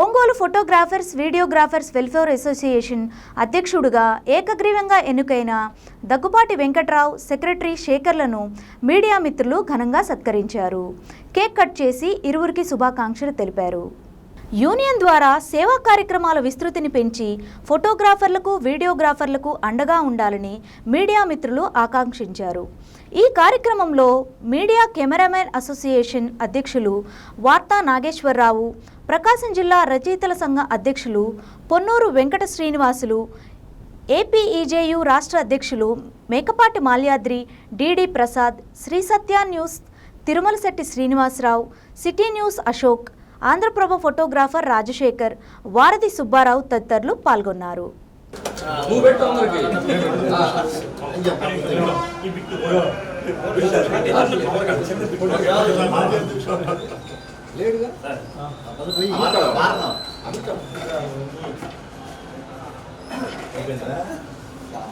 Ongole photographers videographers welfare association అధ్యక్షుడిగా ఏకగ్రీవంగా ఎన్నికైన దగ్గుపాటి వెంకట్రావు సెక్రటరీ శేఖర్లను మీడియా మిత్రులు ఘనంగా సత్కరించారు. కేక్ కట్ చేసి ఇరువురికి శుభాకాంక్షలు తెలిపారు. యూనియన్ ద్వారా సేవా కార్యక్రమాల విస్తృతిని పెంచి ఫోటోగ్రాఫర్లకు వీడియోగ్రాఫర్లకు అండగా ఉండాలని మీడియా మిత్రులు ఆకాంక్షించారు. ఈ కార్యక్రమంలో మీడియా కెమెరామెన్ అసోసియేషన్ అధ్యక్షులు వార్తా నాగేశ్వరరావు ప్రకాశం జిల్లా రచయితల సంఘ అధ్యక్షులు పొన్నూరు వెంకట శ్రీనివాసులు ఏపీఈజేయు రాష్ట్ర అధ్యక్షులు Mekapati Malyadri DD Prasad Sri Satya news Tirumalasetti Srinivasarao city news Ashok Andhra Prabha photographer Rajasekhar Varadhi Subbarao తదితరులు పాల్గొన్నారు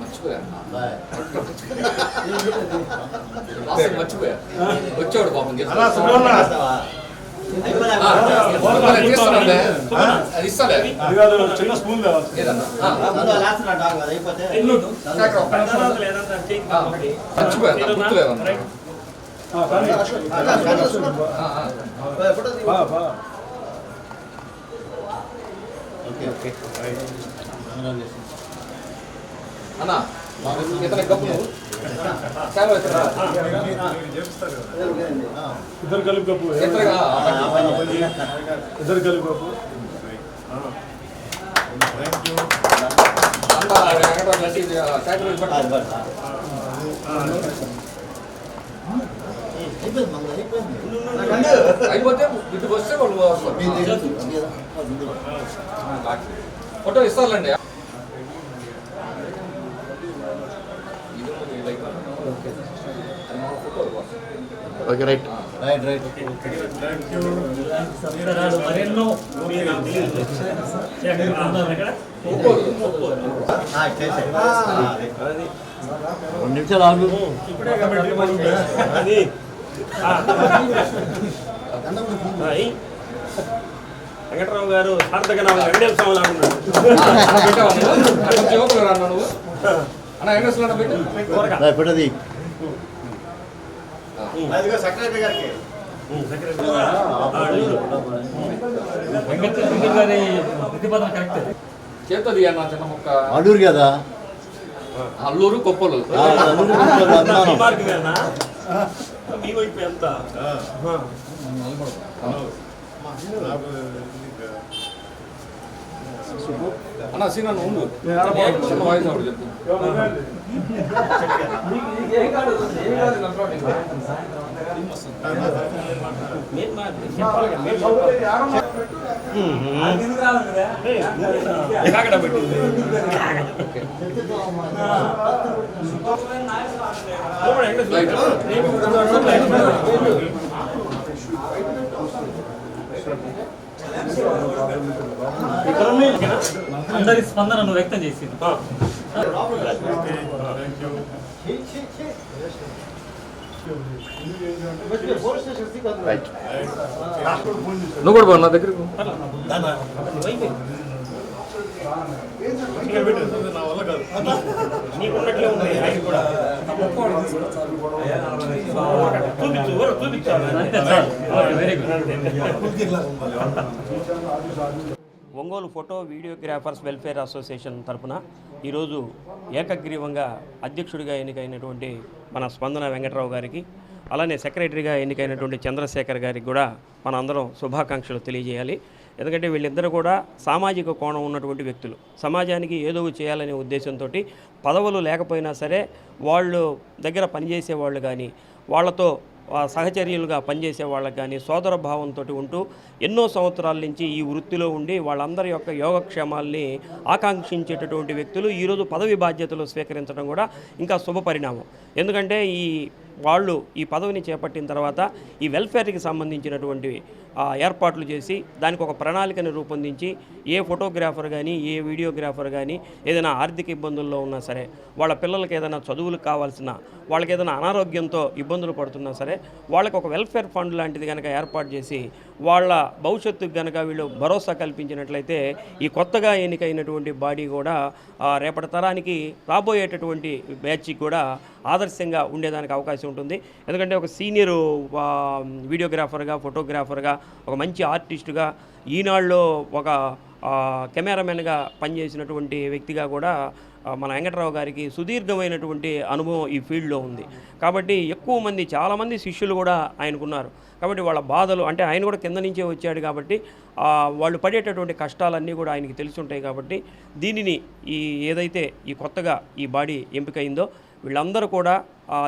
మర్చిపోయా మర్చిపోయా వచ్చాడు పాపం చిన్న స్పూన్ కావాలి ఏదన్నా గప్పు నువ్వు ఇద్దరు కలిపి కప్పు ఇద్దరు కలిపి కప్పు అయిపోతే ఇటు వస్తే వాళ్ళు ఫోటో ఇస్తారులేండి ఓకే రైట్ రైట్ రైట్ మరెన్నో రెండు నిమిషాలు ఆగు వెంకటరావు గారు సార్థక నామ వెంకటేశ్వర స్వామి లాగా ఉన్నాడు పెట్టది. చేతుంది అన్న చిన్న ముక్క. అల్లూరు కదా? అల్లూరు కొప్పలు. ఆ, అల్లూరు అన్న సీన్ నువ్వు ఉండు. చిన్న వాయిస్ ఒకటి చెప్పు ఎక్కడ పెట్టింది అందరి స్పందనను వ్యక్తం చేసింది. రైట్ నువ్వు కూడా బాగున్నా దగ్గరకు నీకున్నట్లే ఉంది ఆయన కూడా. చూపించు ఎవరు చూపించాలి very good Ongole photo videographers welfare association తరపున ఈరోజు ఏకగ్రీవంగా అధ్యక్షుడిగా ఎన్నికైనటువంటి మన స్పందన వెంకటరావు గారికి అలానే సెక్రటరీగా ఎన్నికైనటువంటి చంద్రశేఖర్ గారికి కూడా మన అందరం శుభాకాంక్షలు తెలియజేయాలి. ఎందుకంటే వీళ్ళిద్దరూ కూడా సామాజిక కోణం ఉన్నటువంటి వ్యక్తులు. సమాజానికి ఏదో చేయాలనే ఉద్దేశంతో పదవులు లేకపోయినా సరే వాళ్ళు దగ్గర పనిచేసే వాళ్ళు కానీ వాళ్ళతో సహచర్యులుగా పనిచేసే వాళ్ళకి కానీ సోదర భావంతో ఉంటూ ఎన్నో సంవత్సరాల నుంచి ఈ వృత్తిలో ఉండి వాళ్ళందరి యొక్క యోగక్షేమాల్ని ఆకాంక్షించేటటువంటి వ్యక్తులు ఈరోజు పదవి బాధ్యతలు స్వీకరించడం కూడా ఇంకా శుభ పరిణామం. ఎందుకంటే ఈ వాళ్ళు ఈ పదవిని చేపట్టిన తర్వాత ఈ వెల్ఫేర్కి సంబంధించినటువంటి ఏర్పాట్లు చేసి దానికి ఒక ప్రణాళికను రూపొందించి ఏ ఫోటోగ్రాఫర్ కానీ ఏ వీడియోగ్రాఫర్ కానీ ఏదైనా ఆర్థిక ఇబ్బందుల్లో ఉన్నా సరే వాళ్ళ పిల్లలకి ఏదైనా చదువులకు కావాల్సిన వాళ్ళకి ఏదైనా అనారోగ్యంతో ఇబ్బందులు పడుతున్నా సరే వాళ్ళకి ఒక వెల్ఫేర్ ఫండ్ లాంటిది కనుక ఏర్పాటు చేసి వాళ్ళ భవిష్యత్తుకు కనుక వీళ్ళు భరోసా కల్పించినట్లయితే ఈ కొత్తగా ఎన్నికైనటువంటి బాడీ కూడా రేపటి తరానికి రాబోయేటటువంటి బ్యాచ్కి కూడా ఆదర్శంగా ఉండేదానికి అవకాశం ఉంటుంది. ఎందుకంటే ఒక సీనియర్ వీడియోగ్రాఫర్గా ఫోటోగ్రాఫర్గా ఒక మంచి ఆర్టిస్టుగా ఈనాళ్ళలో ఒక కెమెరామెన్గా పనిచేసినటువంటి వ్యక్తిగా కూడా మన వెంకటరావు గారికి సుదీర్ఘమైనటువంటి అనుభవం ఈ ఫీల్డ్లో ఉంది. కాబట్టి ఎక్కువ మంది చాలామంది శిష్యులు కూడా ఆయనకున్నారు. కాబట్టి వాళ్ళ బాధలు అంటే ఆయన కూడా కింద నుంచే వచ్చాడు కాబట్టి వాళ్ళు పడేటటువంటి కష్టాలన్నీ కూడా ఆయనకి తెలిసి ఉంటాయి కాబట్టి దీనిని ఈ ఏదైతే ఈ కొత్తగా ఈ బాడీ ఎంపికైందో వీళ్ళందరూ కూడా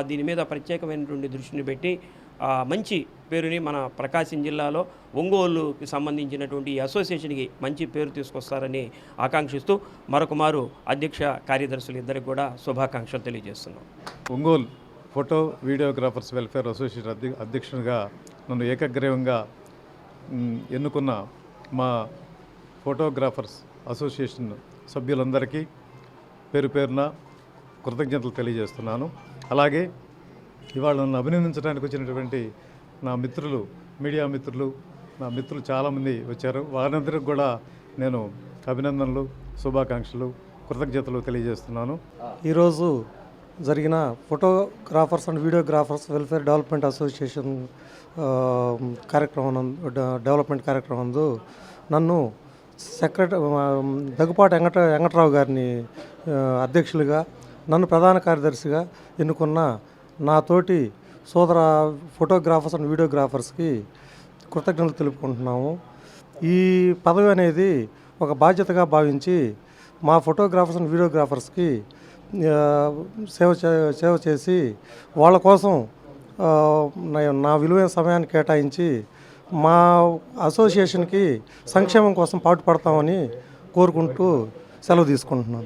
దీని మీద ప్రత్యేకమైనటువంటి దృష్టిని పెట్టి మంచి పేరుని మన ప్రకాశం జిల్లాలో ఒంగోలుకి సంబంధించినటువంటి ఈ అసోసియేషన్కి మంచి పేరు తీసుకొస్తారని ఆకాంక్షిస్తూ మరొకమారు అధ్యక్ష కార్యదర్శులు ఇద్దరికి కూడా శుభాకాంక్షలు తెలియజేస్తున్నాం. Ongole photo videographers welfare association అధ్య అధ్యక్షునిగా నన్ను ఏకగ్రీవంగా ఎన్నుకున్న మా ఫోటోగ్రాఫర్స్ అసోసియేషన్ సభ్యులందరికీ పేరు పేరున కృతజ్ఞతలు తెలియజేస్తున్నాను. అలాగే ఇవాళ నన్ను అభినందించడానికి వచ్చినటువంటి నా మిత్రులు మీడియా మిత్రులు నా మిత్రులు చాలామంది వచ్చారు. వారందరికి కూడా నేను అభినందనలు శుభాకాంక్షలు కృతజ్ఞతలు తెలియజేస్తున్నాను. ఈరోజు జరిగిన photographers and videographers welfare development association కార్యక్రమం డెవలప్మెంట్ కార్యక్రమం నన్ను సెక్రటరీ దగ్గుపాటి వెంకట వెంకటరావు గారిని అధ్యక్షులుగా నన్ను ప్రధాన కార్యదర్శిగా ఎన్నుకున్న నాతోటి సోదర ఫోటోగ్రాఫర్స్ అండ్ వీడియోగ్రాఫర్స్కి కృతజ్ఞతలు తెలుపుకుంటున్నాము. ఈ పదవి అనేది ఒక బాధ్యతగా భావించి మా ఫోటోగ్రాఫర్స్ అండ్ వీడియోగ్రాఫర్స్కి సేవ చే- సేవ చేసి వాళ్ళ కోసం నా- నా విలువైన సమయాన్ని కేటాయించి మా అసోసియేషన్కి సంక్షేమం కోసం పాటుపడతామని కోరుకుంటూ సెలవు తీసుకుంటున్నాను.